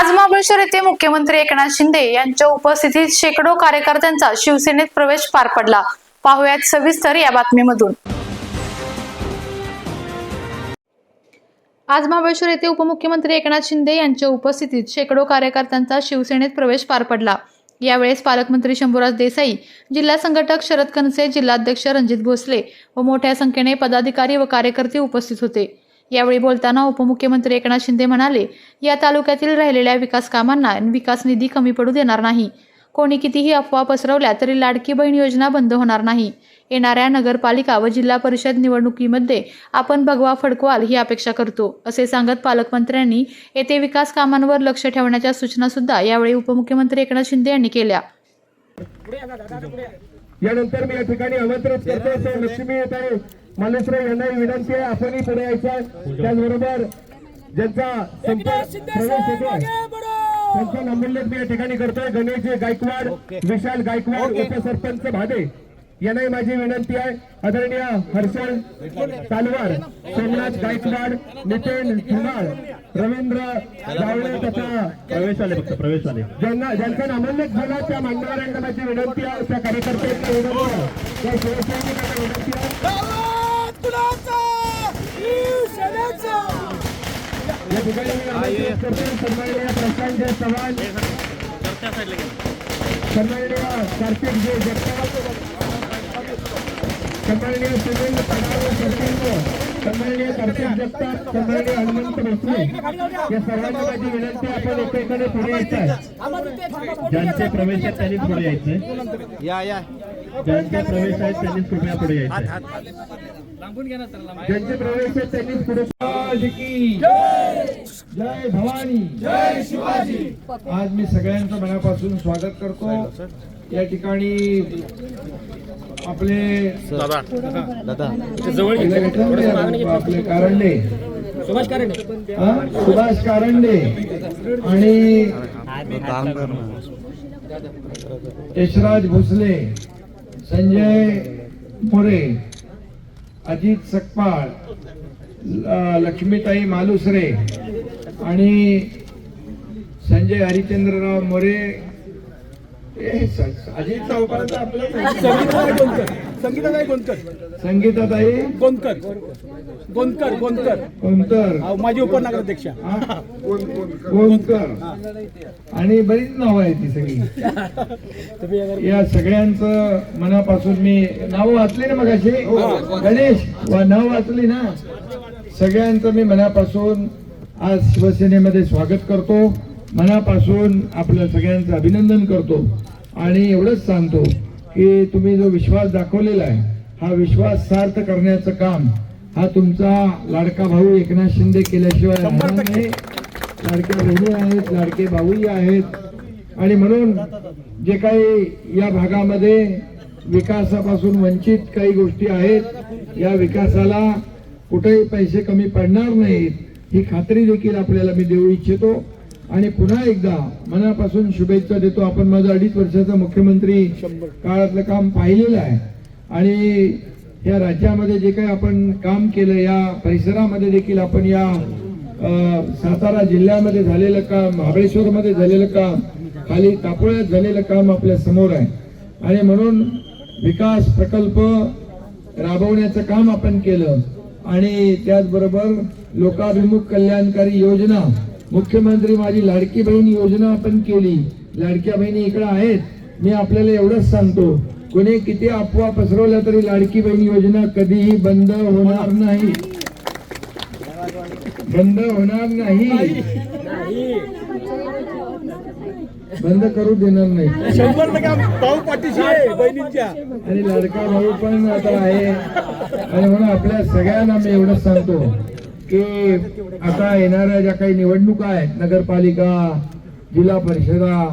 आज महाबळेश्वर येथे मुख्यमंत्री एकनाथ शिंदे यांच्या उपस्थितीत शेकडो कार्यकर्त्यांचा शिवसेनेत प्रवेश पार पडला. पाहुयात सविस्तर या बातमीमधून. आज महाबळेश्वर येथे उपमुख्यमंत्री एकनाथ शिंदे यांच्या उपस्थितीत शेकडो कार्यकर्त्यांचा शिवसेनेत प्रवेश पार पडला. यावेळेस पालकमंत्री शंभूराज देसाई जिल्हा संघटक शरद कनसे जिल्हाध्यक्ष रणजित भोसले व मोठ्या संख्येने पदाधिकारी व कार्यकर्ते उपस्थित होते. यावेळी बोलताना उपमुख्यमंत्री एकनाथ शिंदे म्हणाले या तालुक्यातील राहिलेल्या विकास कामांना विकास निधी कमी पडू देणार नाही. कोणी कितीही अफवा पसरवल्या तरी लाडकी बहीण योजना बंद होणार नाही. येणाऱ्या नगरपालिका व जिल्हा परिषद निवडणुकीमध्ये आपण भगवा फडकवाल ही अपेक्षा करतो असे सांगत पालकमंत्र्यांनी येथे विकास कामांवर लक्ष ठेवण्याच्या सूचना सुद्धा यावेळी उपमुख्यमंत्री एकनाथ शिंदे यांनी केल्या. यानंतर मी या ठिकाणी आमंत्रित करतो. सौ लक्ष्मी येत आहे. मालेश्वर यांना विनंती आहे. आपणही पुढे यायचं आहे. त्याचबरोबर ज्यांचा संपर्क प्रवेश होतोय त्यांचा नामोल्लेख मी या ठिकाणी करतोय. गणेश गायकवाड विशाल गायकवाड उपसरपंच भादे. यांनाही माझी विनंती आहे. आदरणीय हर्षल तालवार सोमनाथ गायकवाड नितीन धुमाळ रवींद्र जावळे तथा प्रवेश आले फक्त प्रवेश आले ज्यांना ज्यांचा नामोल्लेख झाला त्या मान्यवरांना माझी विनंती आहे. त्या कार्यकर्त्यांना विनंती आहे. त्या शिवसैनिकांना विनंती आहे. या ठिकाणी मी आमंत्रित करतो सन्माननीय प्रशांत चव्हाण सन्माननीय कार्तिक जे जगताप सन्माननीय सुनील पडावे सरपंच सन्माननीय कार्तिक जगताप सन्माननीय हनुमंत भोसले या सर्वांना माझी विनंती आहे, आपण एकेकाने पुढे यायचं आहे ज्यांचे प्रवेश आहेत त्यांनी पुढे यायचंय या या. ज्यांचे प्रवेश आहेत त्यांनी कृपया पुढे यायचंय ज्यांचे प्रवेश आहेत त्यांनीच पुढे जय! भवानी! जय शिवाजी. आज मी सगळ्यांचं मनापासून स्वागत करतो. या ठिकाणी आपले दादा. आपले कारंडे सुभाष कारंडे सुभाष कारंडे आणि यशराज भोसले संजय मोरे अजित सकपाळ लक्ष्मीताई मालुसरे आणि संजय हरिचंद्रराव मोरे अजित चौकात आपलं संगीताताई गोंदकर? संगीताताई गोंदकर? गोंदकर. गोंदकर अहो, माझी उपनगराध्यक्ष. हा? कोणकर आणि बरीच नावं आहेत ती सगळी. या सगळ्यांचं मनापासून मी नावं वाचली ना मगाशी? गणेश? व नाव वाचली ना? सगळ्यांचं मी मनापासून आज शिवसेनेमध्ये स्वागत करतो. मनापासून आपल्या सगळ्यांचं अभिनंदन करतो. आणि एवढंच सांगतो की तुम्ही जो विश्वास दाखवलेला आहे हा विश्वास सार्थ करण्याचं काम हा तुमचा लाडका भाऊ एकनाथ शिंदे केल्याशिवाय लाडक्या बहिणी आहेत लाडके भाऊही आहेत. आणि म्हणून जे काही या भागामध्ये विकासापासून वंचित काही गोष्टी आहेत या विकासाला कुठेही पैसे कमी पडणार नाहीत ही खात्री देखील आपल्याला मी देऊ इच्छितो. आणि पुन्हा एकदा मनापासून शुभेच्छा देतो. आपण माझं अडीच वर्षाचं मुख्यमंत्री काळातलं काम पाहिलेलं आहे. आणि या राज्यामध्ये जे काही आपण काम केलं या परिसरामध्ये देखील आपण या सातारा जिल्ह्यामध्ये झालेलं काम महाबळेश्वरमध्ये झालेलं काम खाली तापोळ्यात झालेलं काम आपल्यासमोर आहे. आणि म्हणून विकास प्रकल्प राबवण्याचं काम आपण केलं. आणि त्याचबरोबर लोकाभिमुख कल्याणकारी योजना मुख्यमंत्री माझी लाडकी बहीण योजना आपण केली. लाडक्या बहिणी इकडे आहेत. मी आपल्याला एवढंच सांगतो. कोणी किती अफवा पसरवल्या तरी लाडकी बहीण योजना कधीही बंद होणार नाही. बंद होणार नाही. बंद करू देणार नाही. आणि लाडका भाऊ पण आता आहे. आणि म्हणून आपल्या सगळ्यांना मी एवढंच सांगतो. की आता येणाऱ्या ज्या काही निवडणुका आहेत नगरपालिका जिल्हा परिषदा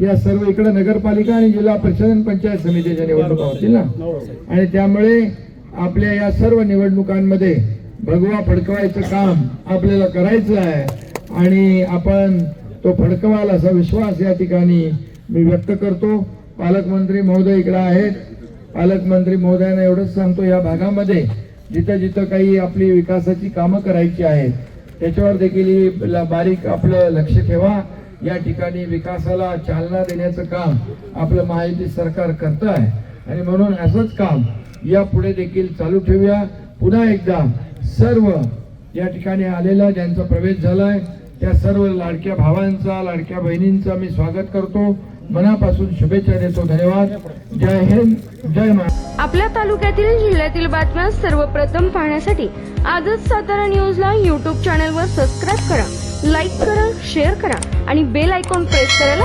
या सर्व इकडे नगरपालिका आणि जिल्हा परिषद आणि पंचायत समितीच्या निवडणुका होतील ना? आणि त्यामुळे आपल्या या सर्व निवडणुकांमध्ये भगवा फडकवायचं काम आपल्याला करायचं आहे आणि आपण तो फडकवाल असा विश्वास या ठिकाणी मी व्यक्त करतो. पालकमंत्री महोदय इकडे आहेत. पालकमंत्री महोदयांना एवढंच सांगतो या भागामध्ये जिथं जिथं काही आपली विकासाची कामं करायची आहेत त्याच्यावर देखील बारीक आपलं लक्ष ठेवा. या ठिकाणी विकासाला चालना देण्याचं काम आपलं महायुती सरकार करत आहे आणि म्हणून असंच काम या पुढे देखील चालू ठेवूया. पुन्हा एकदा सर्व या ठिकाणी आलेला ज्यांचा प्रवेश झालाय त्या सर्व लाडक्या भावांचा लाडक्या बहिणींचा मी स्वागत करतो. मनापासून शुभेच्छा देतो धन्यवाद. जय हिंद जय महाराष्ट्र. आपल्या तालुक्यातील जिल्ह्यातील बातम्या सर्वप्रथम पाहण्यासाठी आजच सातारा न्यूजला यूट्यूब चॅनलवर सबस्क्राईब करा लाईक करा शेअर करा आणि बेल आयकॉन प्रेस करायला